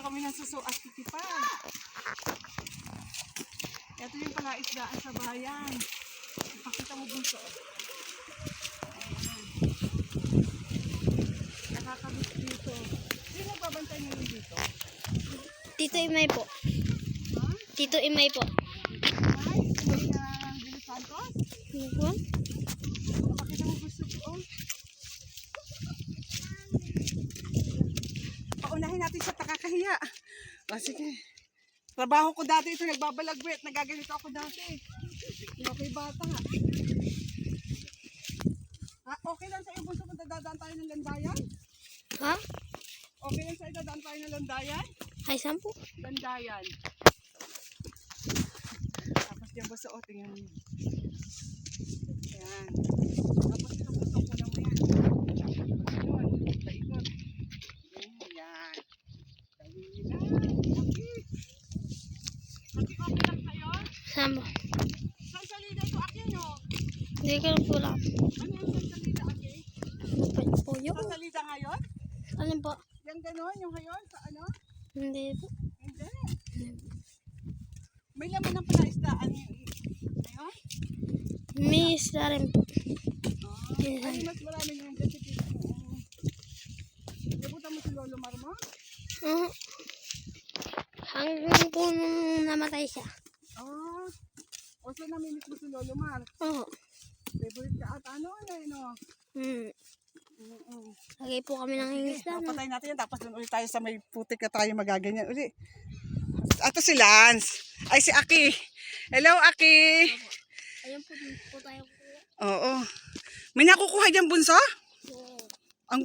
Kami ng suso at titipa. Ito yung palaisdaan sa bayan. Ipakita mo bunso. Nakakabit dito. Sino nagbabantay ngayon dito? Tito Imay po. Ha? Tito Imay po. Ay, ng Billy Santos? Ano po? Pakita mo gusto ko. Oh. Paunahin natin sa takakahiya. O sige. Trabaho ko dati ito, nagbabalagwit. Nagaganito ako dati. Ako'y bata nga. Ha, okay lang sa iyo, bunso kung dadaan tayo ng landayan? Ha? Okay lang sa iyo, dadaan tayo ng landayan? Ay, saan po? Landayan. Tapos yung buso, o, tingnan mo. Yan. Tapos ito buso ko lang yan. Yun, paikot. Yan. Dali lang. Aki. Aki, okay lang sa'yo? Saan po? Saan salida ito, Aki, no? Hindi ko lang po lang. Ano yung saan salida, Aki? Pwede po yun. Saan salida ngayon? Alin po? Yan ganon, yung ngayon, sa ano? Hindi po. Hindi. May laman ng palaisdaan. Ngayon? May isla rin po. Ah, Yes. ay, mas marami yung kasi kita mo. Nabutan mo si Lolo Marmo? Uh, hanggang po nung namatay siya. Ah. O so namimiss mo si Lolo Mar. Oo. Favorite ka at ano, ano, ano. Hmm. Mm-mm. Lagay po kami ng isla. O, No? patay natin yan. Tapos doon ulit tayo sa may putik na tayo magaganyan uli. Ato si Lance. Ay, si Aki. Hello, Aki. Ayun po, po tayo. Oo. May nakukuha dyan, bunso? Oo. Ang